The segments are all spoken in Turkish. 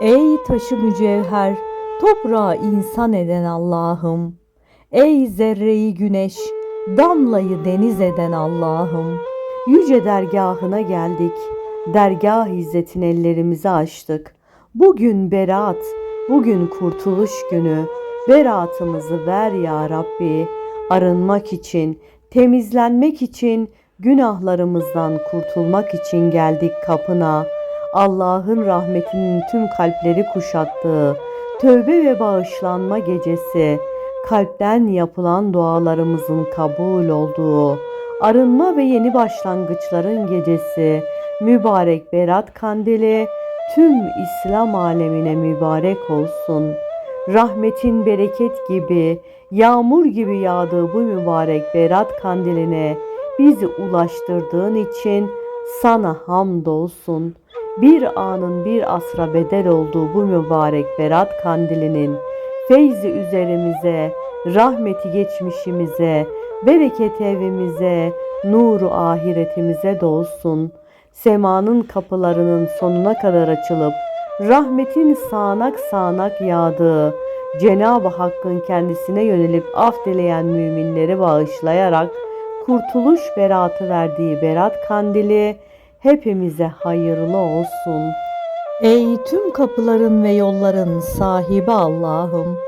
Ey taşı mücevher, toprağı insan eden Allah'ım. Ey zerreyi güneş, damlayı deniz eden Allah'ım. Yüce dergahına geldik. Dergah izzetin ellerimizi açtık. Bugün berat, bugün kurtuluş günü. Beratımızı ver ya Rabbi. Arınmak için, temizlenmek için, günahlarımızdan kurtulmak için geldik kapına. Allah'ın rahmetinin tüm kalpleri kuşattığı tövbe ve bağışlanma gecesi, kalpten yapılan dualarımızın kabul olduğu, arınma ve yeni başlangıçların gecesi, mübarek Berat Kandili tüm İslam alemine mübarek olsun. Rahmetin bereket gibi, yağmur gibi yağdığı bu mübarek Berat Kandiline bizi ulaştırdığın için sana hamdolsun. Bir anın bir asra bedel olduğu bu mübarek Berat Kandilinin feyzi üzerimize, rahmeti geçmişimize, bereket evimize, nuru ahiretimize dolsun. Semanın kapılarının sonuna kadar açılıp rahmetin sağanak sağanak yağdığı, Cenab-ı Hakk'ın kendisine yönelip af dileyen müminleri bağışlayarak kurtuluş beratı verdiği berat kandili hepimize hayırlı olsun. Ey tüm kapıların ve yolların sahibi Allah'ım,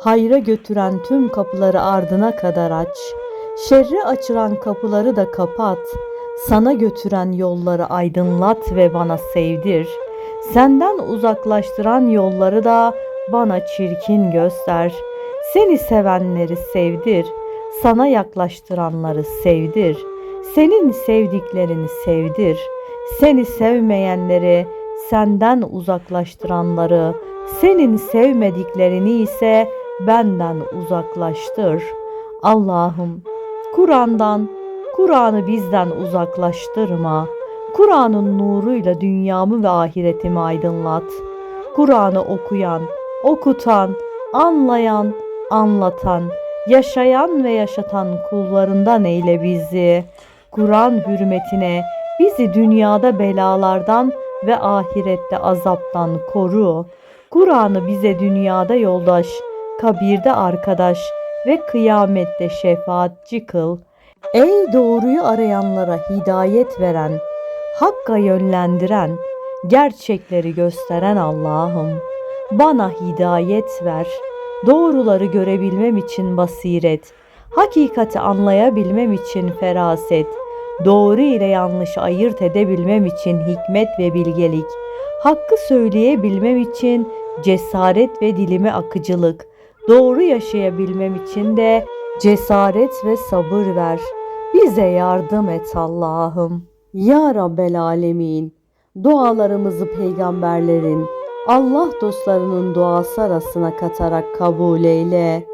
hayra götüren tüm kapıları ardına kadar aç. Şerre açıran kapıları da kapat. Sana götüren yolları aydınlat ve bana sevdir. Senden uzaklaştıran yolları da bana çirkin göster. Seni sevenleri sevdir. Sana yaklaştıranları sevdir. Senin sevdiklerini sevdir. Seni sevmeyenleri, senden uzaklaştıranları, senin sevmediklerini ise benden uzaklaştır. Allah'ım Kur'an'dan, Kur'an'ı bizden uzaklaştırma. Kur'an'ın nuruyla dünyamı ve ahiretimi aydınlat. Kur'an'ı okuyan, okutan, anlayan, anlatan, yaşayan ve yaşatan kullarından eyle bizi. Kur'an hürmetine bizi dünyada belalardan ve ahirette azaptan koru. Kur'an'ı bize dünyada yoldaş, kabirde arkadaş ve kıyamette şefaatçi kıl. Ey doğruyu arayanlara hidayet veren, hakka yönlendiren, gerçekleri gösteren Allah'ım. Bana hidayet ver. Doğruları görebilmem için basiret, hakikati anlayabilmem için feraset, doğru ile yanlışı ayırt edebilmem için hikmet ve bilgelik, hakkı söyleyebilmem için cesaret ve dilime akıcılık, doğru yaşayabilmem için de cesaret ve sabır ver. Bize yardım et Allah'ım. Ya Rabbel Alemin, dualarımızı peygamberlerin, Allah dostlarının duası arasına katarak kabul eyle.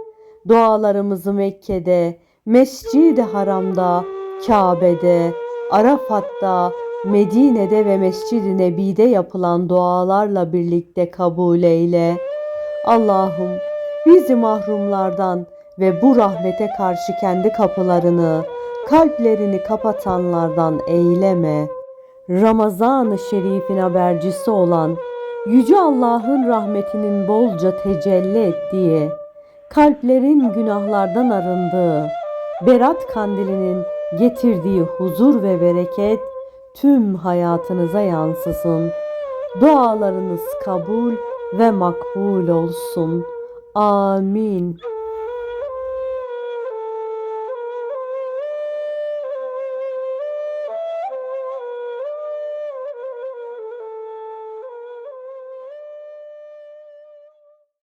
Dualarımızı Mekke'de, Mescid-i Haram'da, Kabe'de, Arafat'ta, Medine'de ve Mescid-i Nebi'de yapılan dualarla birlikte kabul eyle. Allah'ım bizi mahrumlardan ve bu rahmete karşı kendi kapılarını, kalplerini kapatanlardan eyleme. Ramazan-ı Şerif'in habercisi olan Yüce Allah'ın rahmetinin bolca tecelli ettiği, kalplerin günahlardan arındığı, Berat Kandili'nin getirdiği huzur ve bereket tüm hayatınıza yansısın. Dualarınız kabul ve makbul olsun. Amin.